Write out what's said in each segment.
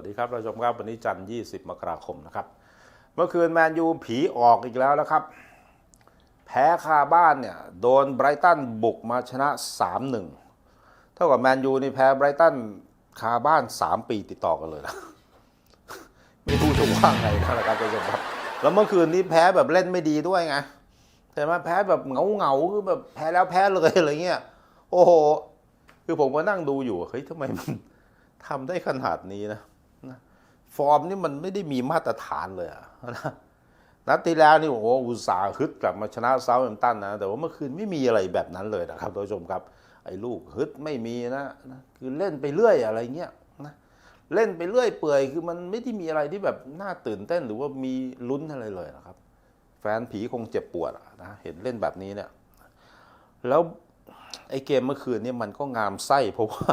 วัสดีครับท่านผู้ชมครับวันนี้จันทร์20มกราคมนะครับ เมื่อคืนแมนยูผีออกอีกแล้วนะครับ แพ้คาบ้านเนี่ยโดนไบรตันบุกมาชนะ 3-1 เท่ากับแมนยูนี่แพ้ไบรตันคาบ้าน 3 ปีติดต่อกันเลยนะไม่รู้จะว่าไงนะครับท่านผู้ชมครับแล้วเมื่อคืนนี้แพ้แบบเล่นไม่ดีด้วยไงแต่มาแพ้แบบเงาเงาคือแบบแพ้แล้วแพ้เลยอะไรเงี้ยโอ้โห คือผมก็นั่งดูอยู่เฮ้ยทำไมมันทำได้ขนาดนี้นะ ฟอร์มนี่มันไม่ได้มีมาตรฐานเลยนะนัดที่แล้วนี่โอ้โหอุตสาห์ฮึดกลับมาชนะเซาท์แฮมป์ตันนะ แต่ว่าเมื่อคืนไม่มีอะไรแบบนั้นเลยนะครับท่านผู้ชมครับ ไอ้ลูกฮึดไม่มีนะนะคือเล่นไปเรื่อยอะไรเงี้ยนะเล่นไปเรื่อยเปื่อยคือมันไม่ได้มีอะไรที่แบบน่าตื่นเต้นหรือว่ามีลุ้นอะไรเลยนะครับ แฟนผีคงเจ็บปวดนะเห็นเล่นแบบนี้เนี่ยแล้วไอ้เกมเมื่อคืนนี่มันก็งามไส้เพราะว่า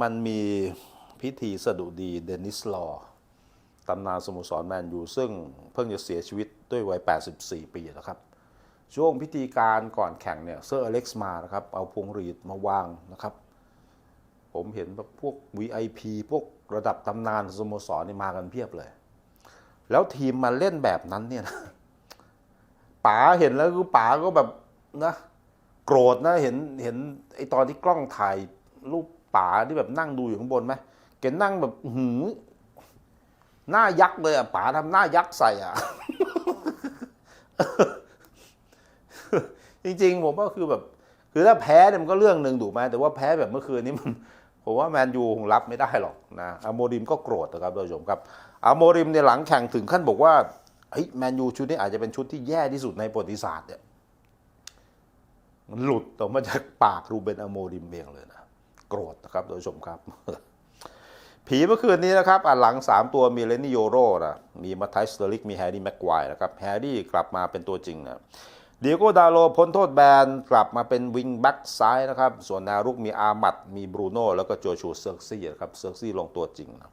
มันมี พิธีสดุดีเดนิสลอว์ตำนานสโมสรแมนยูซึ่งเพิ่งจะเสียชีวิตด้วยวัย 84 ปีนะครับ ช่วงพิธีการก่อนแข่งเนี่ยเซอร์อเล็กซ์มานะครับ เอาพวงหรีดมาวางนะครับ ผมเห็นแบบพวก VIP พวกระดับตำนานสโมสรนี่มากันเพียบเลย แล้วทีมมาเล่นแบบนั้นเนี่ยนะป๋าเห็นแล้วคือป๋าก็แบบนะโกรธนะเห็นเห็นไอตอนที่กล้องถ่ายรูปป๋าที่แบบนั่งดูอยู่ข้างบนไหม นั่งแบบหืหน้ายักษ์เลยอะป๋าทำหน้ายักษ์ใส่อะ จริงๆ ผมว่าคือแบบ คือถ้าแพ้เนี่ยมันก็เรื่องหนึ่งถูกไหมแต่ว่าแพ้แบบเมื่อคืนนี้มันผมว่าแมนยูคงรับไม่ได้หรอกนะอาโมริมก็โกรธนะครับท่านผู้ชมครับอาโมริมในหลังแข่งถึงขั้นบอกว่าเฮ้ยแมนยูชุดนี้อาจจะเป็นชุดที่แย่ที่สุดในประวัติศาสตร์เนี่ยมันหลุดออกมาจากปากรูเบนอโมริมเองเลยนะโกรธนะครับท่านผู้ชมครับ ผีเมื่อคืนนี้นะครับอะหลัง 3 ตัวมีเลนนิโยโรนะมีมาไทสเตอริกมีแฮร์รี่แม็กควายนะครับแฮร์รี่กลับมาเป็นตัวจริงนะเดียโกดาโลพ้นโทษแบนกลับมาเป็นวิงแบ็กซ้ายนะครับ ส่วนแนวรุกมีอามัดมีบรูโน่แล้วก็โจชูเซิร์กซี่นะครับเซิร์กซี่ลงตัวจริงนะ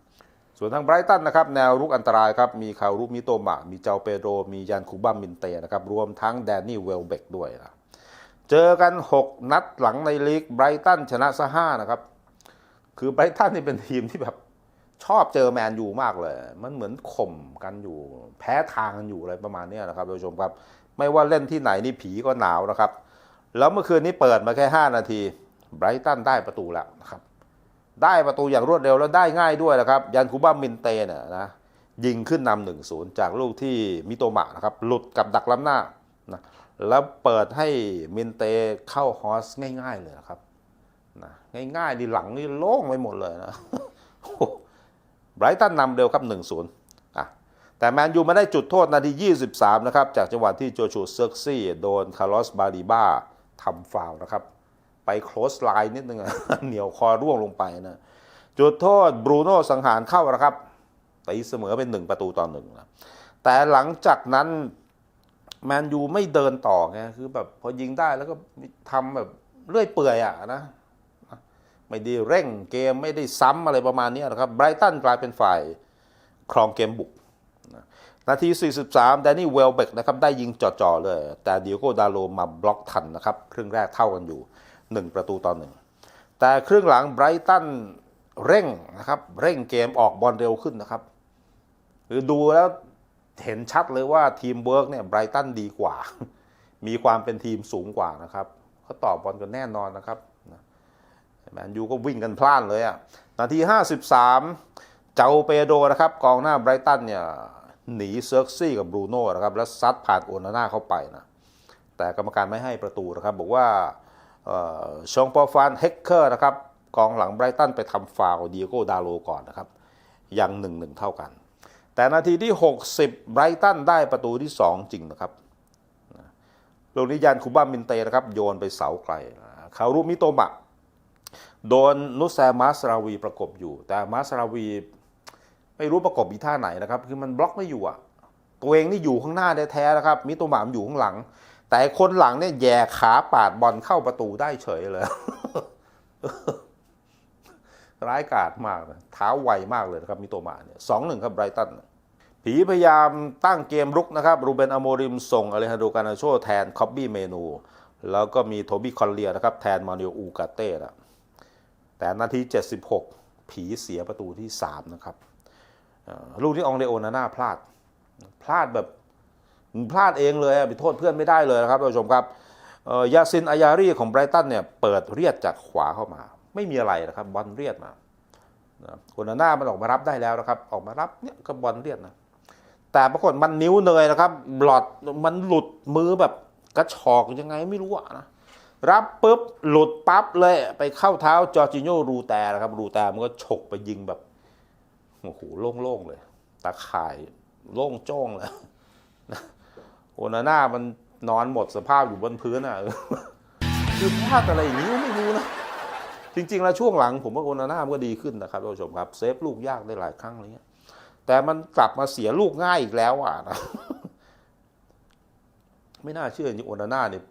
ส่วนทางไบรตันนะครับแนวรุกอันตรายครับมีคารุมิโตมะมีเจ้าเปโดรมียันคูบัมมินเตนะครับรวมทั้งแดนนี่เวลเบกด้วยนะเจอกัน 6 นัดหลังในลีกไบรตันชนะซะห้านะครับคือไบรตันนี่เป็นทีมที่แบบ ชอบเจอแมนยูมากเลย มันเหมือนข่มกันอยู่ แพ้ทางกันอยู่อะไรประมาณนี้นะครับท่านผู้ชมครับ ไม่ว่าเล่นที่ไหนนี่ผีก็หนาวนะครับ แล้วเมื่อคืนนี้เปิดมาแค่ 5 นาทีไบรตันได้ประตูแล้วนะครับ ได้ประตูอย่างรวดเร็วแล้วได้ง่ายด้วยนะครับ ยันคูบ้ามินเตเนี่ยนะยิงขึ้นนำหนึ่งศูนย์จากลูกที่มิโตมะนะครับ หลุดกับดักล้ำหน้านะแล้วเปิดให้มินเตเข้าฮอสง่าย ๆ เลยนะครับนะง่ายๆดีหลังนี่โล่งไปหมดเลยนะ ไบรตันนำเร็วครับ1-0อะแต่แมนยูมาได้จุดโทษนาที 23 นะครับ จากจังหวะที่โจชูเซิร์กซี่ โดนคาร์ลอสบาริบ้าทำฟาวนะครับ ไปโคลสไลน์นิดนึง เหนียวคอร่วงลงไปนะ จุดโทษบรูโน่สังหารเข้านะครับตีเสมอเป็นหนึ่งประตูต่อหนึ่งนะแต่หลังจากนั้นแมนยูไม่เดินต่อไงคือแบบพอยิงได้แล้วก็ทำแบบเรื่อยเปื่อยอะนะ ไม่ได้เร่งเกมไม่ได้ซ้ำอะไรประมาณนี้นะครับไบรตันกลายเป็นฝ่ายครองเกมบุกนาที 43 แดนนี่เวลเบกนะครับได้ยิงจ่อๆเลย แต่เดียโกดาโลมาบล็อกทันนะครับ ครึ่งแรกเท่ากันอยู่ 1 ประตูต่อหนึ่งแต่ครึ่งหลังไบรตันเร่งนะครับ เร่งเกมออกบอลเร็วขึ้นนะครับคือดูแล้วเห็นชัดเลยว่าทีมเวิร์กเนี่ยไบรตันดีกว่า มีความเป็นทีมสูงกว่านะครับเขาต่อบอลกันแน่นอนนะครับ แมนยูก็วิ่งกันพล่านเลยอะนาที 53 เจ้าเปโดนะครับ กองหน้าไบรตันเนี่ยหนีเซิร์กซี่กับบรูโน่นะครับ แล้วซัดผ่านโอนาน่าเข้าไปนะแต่กรรมการไม่ให้ประตูนะครับ บอกว่าออชองปอฟานเฮกเกอร์นะครับ กองหลังไบรตันไปทำฟาวล์เดียโกดาโลก่อนนะครับ ยังหนึ่งหนึ่งเท่ากัน แต่นาทีที่ 60 ไบรตันได้ประตูที่ 2 จริงนะครับลูกนี้ยานคูบ้ามินเตนะครับ โยนไปเสาไกลคารุมิโตมะ โดนนุสแซมาสราวีประกบอยู่ แต่มาสราวี ไม่รู้ประกบอีท่าไหนนะครับ คือมันบล็อกไม่อยู่อะตัวเองนี่อยู่ข้างหน้าแท้ๆนะครับ มิโตมะมันอยู่ข้างหลัง แต่คนหลังเนี่ยแย่ขาปาดบอลเข้าประตูได้เฉยเลยร้ายกาจมากนะเท้าไวมากเลยนะครับมิโตมะเนี่ยสองหนึ่งครับไบรตันผีพยายามตั้งเกมรุกนะครับ รูเบนอโมริมส่งอเลฮันโดกานาโชแทนคอบบี้เมนู แล้วก็มีโทบี้คอนเลียนะครับ แทนมาริโออูกาเต้นะ แต่นาที 76 ผีเสียประตูที่ 3 นะครับลูกที่องเดโอนาน่าพลาด พลาดแบบพลาดเองเลยไปโทษเพื่อนไม่ได้เลยนะครับท่านผู้ชมครับยาซินอายารีของไบรตันเนี่ยเปิดเรียดจากขวาเข้ามา ไม่มีอะไรนะครับบอลเรียดมาโอนาน่ามันออกมารับได้แล้วนะครับ ออกมารับเนี่ยก็บอลเรียดนะแต่ปรากฏมันนิ้วเนยนะครับบลอดมันหลุดมือแบบกระชอกยังไงไม่รู้อะนะ รับปุ๊บหลุดปั๊บเลยไปเข้าเท้าจอร์จิโญรูแต่นะครับ รูแต่มันก็ฉกไปยิงแบบโอ้โหโล่งๆเลย ตาข่ายโล่งจ้องเลยนะโอนาน่ามันนอนหมดสภาพอยู่บนพื้นอะคือพลาดอะไรอย่างนี้ไม่รู้นะจริง ๆ แล้วช่วงหลังผมว่าโอนาน่ามันก็ดีขึ้นนะครับท่านผู้ชมครับ เซฟลูกยากได้หลายครั้งอะไรเงี้ยแต่มันกลับมาเสียลูกง่ายอีกแล้วอะนะไม่น่าเชื่อจริงโอนาน่าเนี่ย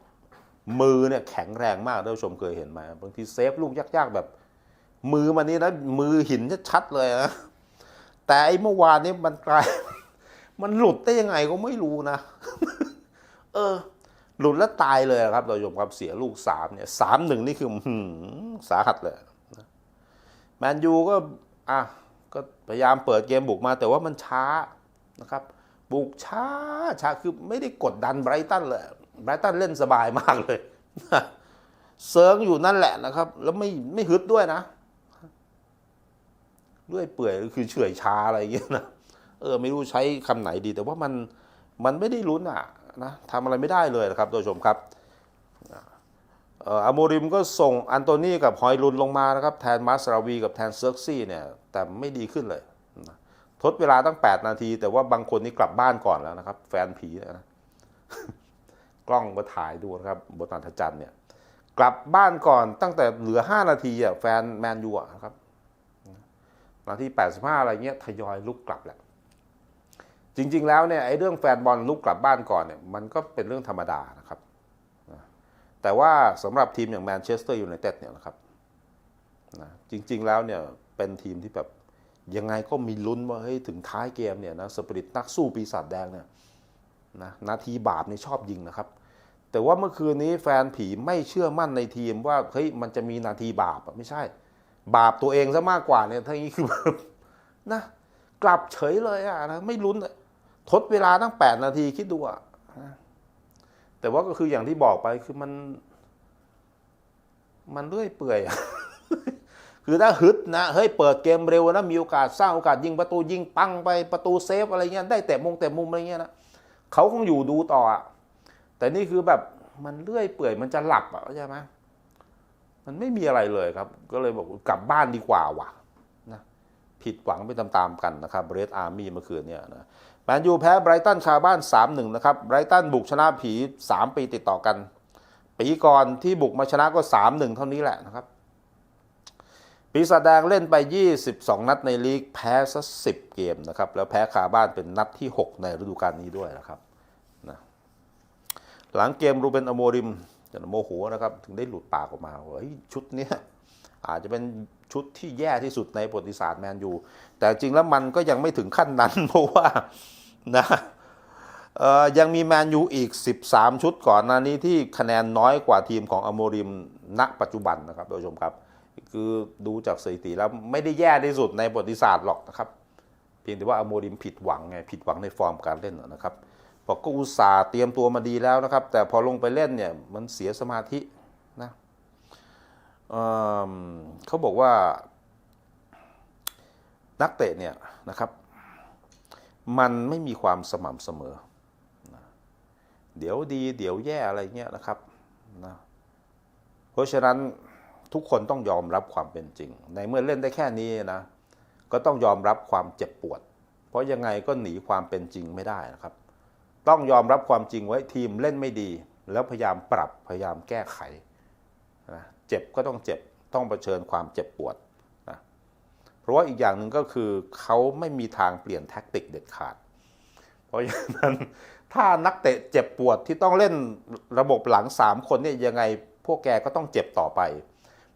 มือเนี่ยแข็งแรงมากท่านผู้ชมเคยเห็นไหมบางทีเซฟลูกยากๆแบบ มือมันนี่นะมือหินชัดเลยนะแต่ไอ้เมื่อวานนี้มันกลายมันหลุดได้ยังไงก็ไม่รู้นะ เออ หลุดแล้วตายเลยครับท่านผู้ชมครับเสียลูกสามเนี่ยสามหนึ่งนี่คือหือสาหัสเลยแมนยูก็อะก็พยายามเปิดเกมบุกมาแต่ว่ามันช้านะครับ บุกช้าช้าคือไม่ได้กดดันไบรตันเลย ไบรตันเล่นสบายมากเลยเซิร์งอยู่นั่นแหละนะครับ แล้วไม่ไม่ฮึดด้วยนะด้วยเปื่อยคือเฉื่อยชาอะไรอย่างเงี้ยนะเออไม่รู้ใช้คำไหนดี แต่ว่ามันมันไม่ได้ลุ้นอะนะทำอะไรไม่ได้เลยนะครับท่านผู้ชมครับเอ่ออาโมริมก็ส่งอันโตนี่กับฮอยลุนลงมานะครับ แทนมาสราวีกับแทนเซิร์กซี่เนี่ยแต่ไม่ดีขึ้นเลยนะทดเวลาตั้ง 8 นาที แต่ว่าบางคนนี่กลับบ้านก่อนแล้วนะครับ แฟนผีนะ กล้องมาถ่ายดูนะครับบนอัธจันทร์เนี่ยกลับบ้านก่อนตั้งแต่เหลือ 5 นาทีอะแฟนแมนยูอะนะครับนาที 85 อะไรเงี้ยทยอยลุกกลับแหละจริง ๆ แล้วเนี่ยไอ้เรื่องแฟนบอลลุกกลับบ้านก่อนเนี่ยมันก็เป็นเรื่องธรรมดานะครับ แต่ว่าสำหรับทีมอย่างแมนเชสเตอร์ยูไนเต็ดเนี่ยนะครับนะจริง ๆ แล้วเนี่ยเป็นทีมที่แบบยังไงก็มีลุ้นว่าเฮ้ยถึงท้ายเกมเนี่ยนะสปริตนักสู้ปีศาจแดงเนี่ย นะนาทีบาปนี่ชอบยิงนะครับ แต่ว่าเมื่อคืนนี้แฟนผีไม่เชื่อมั่นในทีมว่าเฮ้ยมันจะมีนาทีบาปไม่ใช่ บาปตัวเองซะมากกว่าเนี่ยทั้งนี้คือแบบนะกลับเฉยเลยอะนะไม่ลุ้นทดเวลาตั้ง 8 นาทีคิดดูอะนะแต่ว่าก็คืออย่างที่บอกไปคือมัน มันเรื่อยเปื่อยคือถ้าฮึดนะเฮ้ยเปิดเกมเร็วนะมีโอกาสสร้างโอกาสยิงประตูยิงปังไปประตูเซฟอะไรเงี้ยได้แต่มงแต่มุมอะไรเงี้ยนะ เขาคงอยู่ดูต่ออะแต่นี่คือแบบมันเลื่อยเปื่อยมันจะหลับอะเข้าใจไหมมันไม่มีอะไรเลยครับ ก็เลยบอกกลับบ้านดีกว่าว่ะผิดหวังไปตามๆกันนะครับเรดอาร์มี่เมื่อคืนเนี่ยนะแมนยูแพ้ไบรตันคาบ้าน 3-1 นะครับไบรตันบุกชนะผี 3 ปีติดต่อกัน ปีก่อนที่บุกมาชนะก็ 3-1 เท่านี้แหละนะครับ ปีศาจแดงเล่นไป 22 นัดในลีกแพ้ซะ10 เกมนะครับ แล้วแพ้คาบ้านเป็นนัดที่ 6 ในฤดูกาลนี้ด้วยนะครับนะหลังเกมรูเบนอโมริมจะโมโหนะครับ ถึงได้หลุดปากออกมาว่าชุดนี้อาจจะเป็นชุดที่แย่ที่สุดในประวัติศาสตร์แมนยู แต่จริงแล้วมันก็ยังไม่ถึงขั้นนั้น เพราะว่านะยังมีแมนยูอีก 13 ชุดก่อนหน้านี้ที่คะแนนน้อยกว่าทีมของอโมริมณปัจจุบันนะครับท่านผู้ชมครับ คือดูจากสถิติแล้วไม่ได้แย่ที่สุดในประวัติศาสตร์หรอกนะครับ เพียงแต่ว่าอโมริมผิดหวังไงผิดหวังในฟอร์มการเล่นนะครับบอกก็อุตส่าห์เตรียมตัวมาดีแล้วนะครับ แต่พอลงไปเล่นเนี่ยมันเสียสมาธินะเเขาบอกว่า นักเตะเนี่ยนะครับ มันไม่มีความสม่ำเสมอนะเดี๋ยวดี เดี๋ยวแย่อะไรเงี้ยนะครับนะเพราะฉะนั้น ทุกคนต้องยอมรับความเป็นจริง ในเมื่อเล่นได้แค่นี้นะ ก็ต้องยอมรับความเจ็บปวด เพราะยังไงก็หนีความเป็นจริงไม่ได้นะครับ ต้องยอมรับความจริงไว้ทีมเล่นไม่ดี แล้วพยายามปรับพยายามแก้ไขนะเจ็บก็ต้องเจ็บต้องเผชิญความเจ็บปวดนะเพราะว่าอีกอย่างหนึ่งก็คือเขาไม่มีทางเปลี่ยนแท็กติกเด็ดขาด เพราะฉะนั้นถ้านักเตะเจ็บปวดที่ต้องเล่นระบบหลัง 3 คนเนี่ยยังไงพวกแกก็ต้องเจ็บต่อไป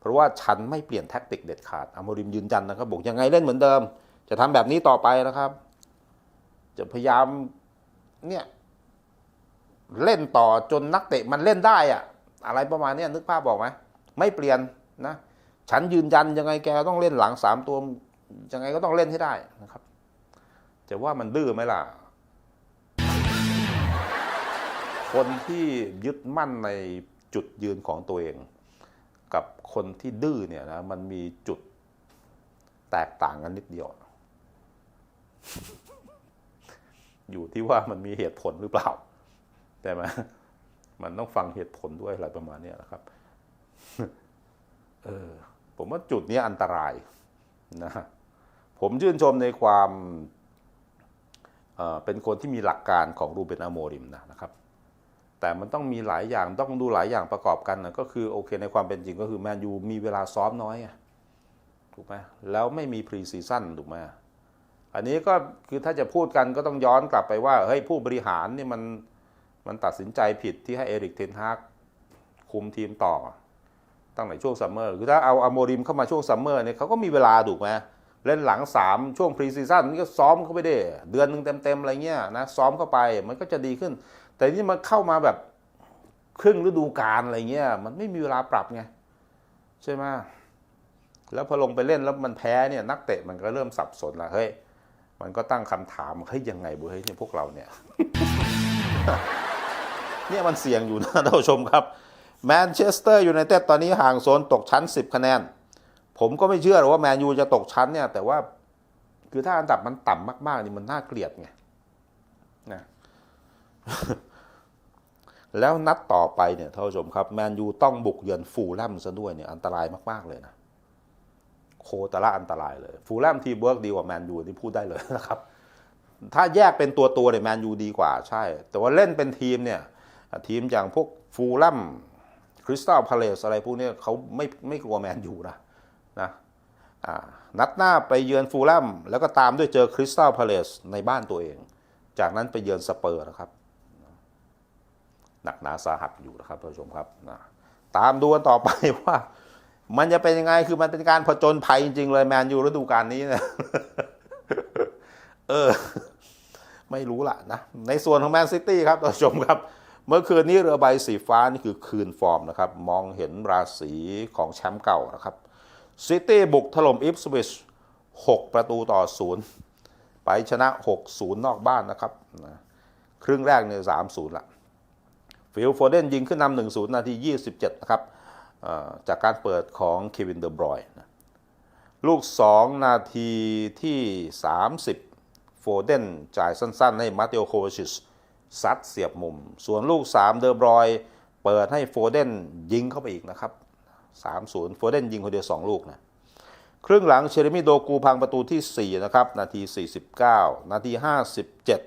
ราะว่าฉันไม่เปลี่ยนแท็กติกเด็ดขาดอโมริมยืนยันนะครับบอกยังไงเล่นเหมือนเดิม จะทำแบบนี้ต่อไปนะครับ จะพยายามเนี่ยเล่นต่อจนนักเตะมันเล่นได้อะอะไรประมาณนี้นึกภาพบอกไหมไม่เปลี่ยนนะ ฉันยืนยันยังไงแกต้องเล่นหลังสามตัวยังไงก็ต้องเล่นให้ได้นะครับ จะว่ามันดื้อไหมล่ะ คนที่ยึดมั่นในจุดยืนของตัวเอง กับคนที่ดื้อเนี่ยนะมันมีจุดแตกต่างกันนิดเดียว อยู่ที่ว่ามันมีเหตุผลหรือเปล่าแต่ไหมมันต้องฟังเหตุผลด้วยอะไรประมาณนี้นะครับ เออ ผมว่าจุดนี้อันตรายนะผมชื่นชมในความเออเป็นคนที่มีหลักการของรูเบนอโมริมนะนะครับ แต่มันต้องมีหลายอย่างต้องดูหลายอย่างประกอบกันนะก็คือโอเคในความเป็นจริงก็คือแมนยูมีเวลาซ้อมน้อยถูกไหมแล้วไม่มีพรีซีซั่นถูกไหมอันนี้ก็คือถ้าจะพูดกันก็ต้องย้อนกลับไปว่าเฮ้ยผู้บริหารนี่มันมันตัดสินใจผิดที่ให้เอริกเทนฮากคุมทีมต่อตั้งแต่ช่วงซัมเมอร์คือถ้าเอาอโมริมเข้ามาช่วงซัมเมอร์เนี่ยเขาก็มีเวลาถูกไหมเล่นหลัง 3 ช่วงพรีซีซั่นนี่ก็ซ้อมเข้าไปได้เดือนหนึ่งเต็มๆอะไรเงี้ยนะซ้อมเข้าไปมันก็จะดีขึ้น แต่นี่มันเข้ามาแบบครึ่งฤดูกาลอะไรเงี้ย มันไม่มีเวลาปรับไงใช่ไหมแล้วพอลงไปเล่นแล้วมันแพ้เนี่ยนักเตะมันก็เริ่มสับสนละเฮ้ยมันก็ตั้งคำถามเฮ้ยยังไงบุเฮ้ยเนี่ยพวกเราเนี่ย เนี่ยมันเสี่ยงอยู่นะท่านผู้ชมครับแมนเชสเตอร์ยูไนเต็ดตอนนี้ห่างโซนตกชั้น 10 คะแนน ผมก็ไม่เชื่อหรอกว่าแมนยูจะตกชั้นเนี่ย แต่ว่าคือถ้าอันดับมันต่ำมากๆนี่มันน่าเกลียดไง แล้วนัดต่อไปเนี่ยท่านผู้ชมครับแมนยูต้องบุกเยือนฟูลแลมซะด้วยเนี่ยอันตรายมาก ๆ เลยนะ โคตรละอันตรายเลย ฟูลแลมทีมเวิร์กดีกว่าแมนยูนี่พูดได้เลยนะครับ ถ้าแยกเป็นตัวตัวเนี่ยแมนยูดีกว่าใช่ แต่ว่าเล่นเป็นทีมเนี่ย ทีมอย่างพวกฟูลแลมคริสตัลพาเลสอะไรพวกนี้เขาไม่ไม่กลัวแมนยูนะนะนัดหน้าไปเยือนฟูลแลมแล้วก็ตามด้วยเจอคริสตัลพาเลสในบ้านตัวเอง จากนั้นไปเยือนสเปอร์นะครับ หนักหนาสาหัสอยู่นะครับท่านผู้ชมครับนะตามดูกันต่อไปว่า มันจะเป็นยังไงคือมันเป็นการผจญภัยจริงๆเลยแมนยูฤดูกาลนี้นะเออ ไม่รู้ล่ะนะ ในส่วนของแมนซิตี้ครับท่านผู้ชมครับ เมื่อคืนนี้เรือใบสีฟ้านี่คือคืนฟอร์มนะครับ มองเห็นราศีของแชมป์เก่านะครับซิตี้บุกถล่มอิฟสวิช6ประตูต่อศูนย์ไปชนะ 6-0 นอกบ้านนะครับนะครึ่งแรกเนี่ย3-0ละ ฟิลโฟเดนยิงขึ้นนำ1-0นย์นาที27นะครับจากการเปิดของเควินเดอร์บรอยน์นะลูก 2 นาทีที่ 30 โฟเดนจ่ายสั้นๆ ให้มาเตโอโควาชิชซัดเสียบมุม ส่วนลูก 3 เดอร์บรอย เปิดให้โฟเดนยิงเข้าไปอีกนะครับ 3-0 โฟเดนยิงคนเดียว 2 ลูกนะครึ่งหลังเชเรมิโดกูพังประตูที่ 4 นะครับ นาที 49 นาที 57เอ่อ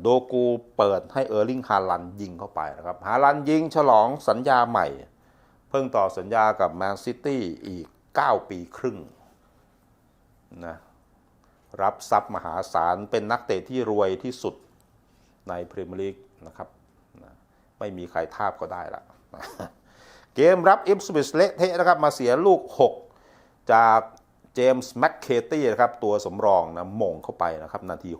โดกูเปิดให้เออร์ลิงฮาลันยิงเข้าไปนะครับฮาลันยิงฉลองสัญญาใหม่ เพิ่งต่อสัญญากับแมนซิตี้อีก 9 ปีครึ่งนะรับทรัพย์มหาศาลเป็นนักเตะที่รวยที่สุดในพรีเมียร์ลีกนะครับนะไม่มีใครทาบก็ได้ละเกมรับอิฟสวิชเละเทะนะครับมาเสียลูก 6 จาก จมส์แมคเคตี้นะครับตัวสำรองนะมงเข้าไปนะครับนาที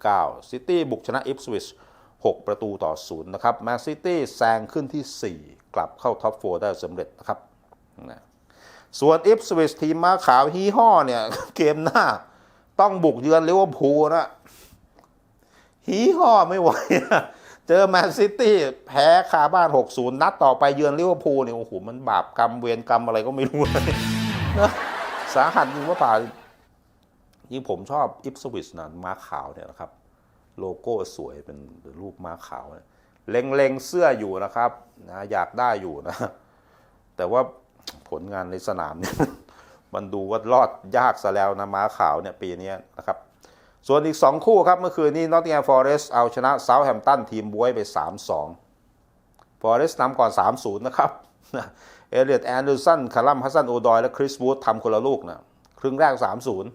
69 ซิตี้บุกชนะอิฟสวิช6ประตูต่อ 0 นะครับแมนซิตี้แซงขึ้นที่ 4 กลับเข้าท็อป 4 ได้สำเร็จนะครับนะส่วนอิฟสวิชทีมมาขาวฮีห้อเนี่ย เกมหน้าต้องบุกเยือนลิเวอร์พูลนะฮีห่อไม่ไหวนะเจอแมนซิตี้แพ้คาบ้าน 6-0 นัดต่อไปเยือนลิเวอร์พูลเนี่ยโอ้โหมันบาปกรรมเวรกรรมอะไรก็ไม่รู้เลยนะ สาหัสจริงว่าป่ายิ่งผมชอบอิปสวิชนะม้าขาวเนี่ยนะครับ โลโก้สวยเป็นรูปม้าขาวเนี่ยเล็งๆเสื้ออยู่นะครับนะอยากได้อยู่นะ แต่ว่าผลงานในสนามเนี่ยมันดูว่ารอดยากซะแล้วนะม้าขาวเนี่ยปีนี้นะครับ ส่วนอีก 2 คู่ครับ เมื่อคืนนี้นอตติงแฮมฟอร์เรสเอาชนะเซาท์แฮมป์ตันทีมบวยไป 3-2ฟอร์เรสนำก่อน 3-0 นะครับ เอเลียตแอนเดอร์สันคารัมฮัสซันโอดอยและคริสวูดทำคนละลูกนะครึ่งแรก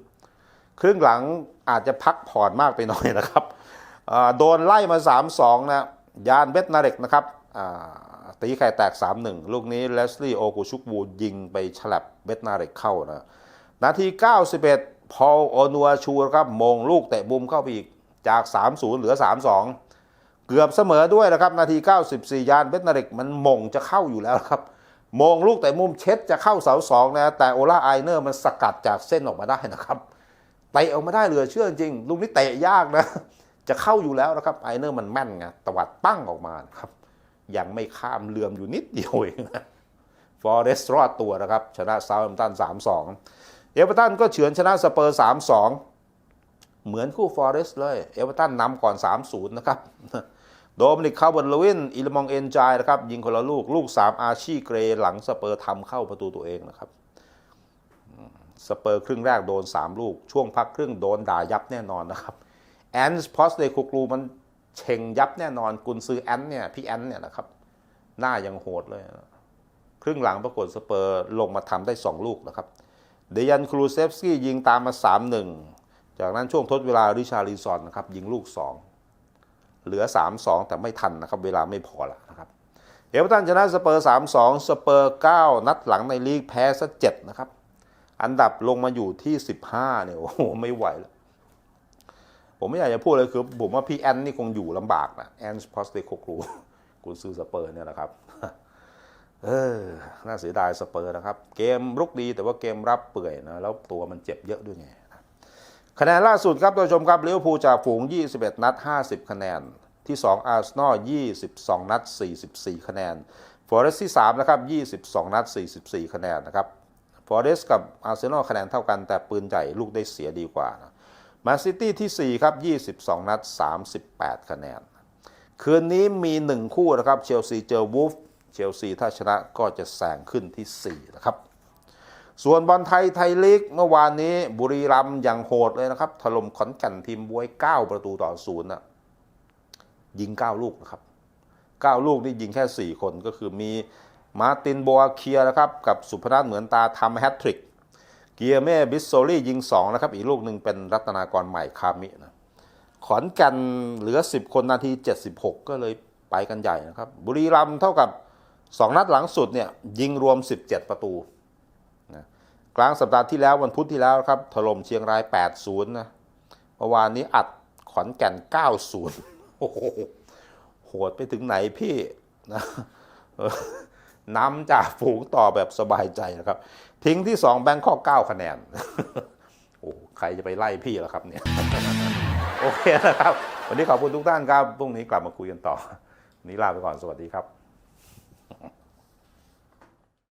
3-0 ครึ่งหลังอาจจะพักผ่อนมากไปหน่อยนะครับโดนไล่มา 3-2 นะยานเบตนาเร็กนะครับตีไข่แตก 3-1 ลูกนี้เลสลี่โอกูชุกวูยิงไปฉลับเบตนาเร็กเข้านะนาที 91 พอลโอนัวชูครับมงลูกเตะมุมเข้าไปอีกจาก 3-0 เหลือ 3-2 เกือบเสมอด้วยนะครับ นาที 94 ยานเบตนาเรกมันมงจะเข้าอยู่แล้วครับมงลูกแต่มุมเช็ดจะเข้าเสาสองนะแต่โอล่าไอเนอร์มันสกัดจากเส้นออกมาได้นะครับเตะออกมาได้เหลือเชื่อจริงลูกนี้เตะยากนะ จะเข้าอยู่แล้วนะครับไอเนอร์มันแม่นไงตวัดปั้งออกมาครับ ยังไม่ข้ามเลื่อมอยู่นิดเดียวเองนะฟอร์เรสต์รอดตัวนะครับ ชนะซา u ์แฮมป์ตัน 3-2 เอเวอร์ตันก็เฉือนชนะสเปอร์ 3-2 เหมือนคู่ฟอร์เรสต์เลย เอเวอร์ตันนำก่อน 3-0 นะครับ โดมินิกคาร์บนลวินอิลมองเอนจายนะครับ ยิงคนละลูก ลูก 3 อาชีเกรหลังสเปอร์ทำเข้าประตูตัวเองนะครับสเปอร์ครึ่งแรกโดน 3 ลูก ช่วงพักครึ่งโดนด่ายับแน่นอนนะครับแอนส์พอสเดคูกลูมันเชงยับแน่นอนกุนซือแอนเนี่ยพี่แอนเนี่ยนะครับ หน้ายังโหดเลยนะครึ่งหลังปรากฏสเปอร์ลงมาทำได้ 2 ลูกนะครับ เดยันครูเซฟสกี้ยิงตามมา 3-1 จากนั้นช่วงทดเวลาริชารีซอนนะครับยิงลูก 2 เหลือ 3-2 แต่ไม่ทันนะครับ เวลาไม่พอละนะครับ เอเวอร์ตันชนะสเปอร์ 3-2 สเปอร์ 9 นัดหลังในลีกแพ้ซะ7นะครับ อันดับลงมาอยู่ที่ 15เนี่ยโอ้โหไม่ไหวแล้วผมไม่อยากจะพูดเลยคือผมว่าพี่แอนนี่คงอยู่ลำบากนะแอนสพอสเตโคครูกุนซือสเปอร์เนี่ยนะครับเออ น่าเสียดายสเปอร์นะครับ เกมรุกดีแต่ว่าเกมรับเปื่อยนะ แล้วตัวมันเจ็บเยอะด้วยไง คะแนนล่าสุดครับท่านผู้ชมครับลิเวอร์พูลจากฝูง 21 นัด 50 คะแนน ที่ 2 อาร์เซนอล 22 นัด 44 คะแนนฟอเรสที่ 3 นะครับ 22 นัด 44 คะแนนนะครับฟอเรสกับอาร์เซนอลคะแนนเท่ากันแต่ปืนใหญ่ลูกได้เสียดีกว่านะมนซิตี้ที่ 4 ครับ 22 นัด 38 คะแนน คืนนี้มี 1 คู่นะครับ เชลซีเจอวูฟ เชลซีถ้าชนะก็จะแซงขึ้นที่ 4 นะครับ ส่วนบอลไทยไทยลีกเมื่อวานนี้บุรีรัมย์อย่างโหดเลยนะครับถล่มขอนแก่นทีมบวย 9 ประตูต่อศูนย์นะยิง 9 ลูกนะครับ 9 ลูกนี่ยิงแค่ 4 คนก็คือมีมาร์ตินโบอาเคียนะครับ กับสุพนัทเหมือนตาทำแฮตทริก เกียร์เม่บิสโซลี่ยิง 2 นะครับ อีกลูกหนึ่งเป็นรัตนากรใหม่คามินะขอนแก่นเหลือ 10 คนนาที 76 ก็เลยไปกันใหญ่นะครับ บุรีรัมย์เท่ากับ 2 นัดหลังสุดเนี่ยยิงรวม 17 ประตู กลางสัปดาห์ที่แล้ววันพุธที่แล้วครับถล่มเชียงราย 8-0 นะเมื่อวานนี้อัดขอนแก่น 9-0 โอ้โหโหดไปถึงไหนพี่นะนำจากฝูงต่อแบบสบายใจนะครับ ทิ้งที่ 2 แบงคอก9คะแนน โอ้ใครจะไปไล่พี่ล่ะครับเนี่ย โอเคนะครับ วันนี้ขอบคุณทุกท่านครับ พรุ่งนี้กลับมาคุยกันต่อ วันนี้ลาไปก่อน สวัสดีครับ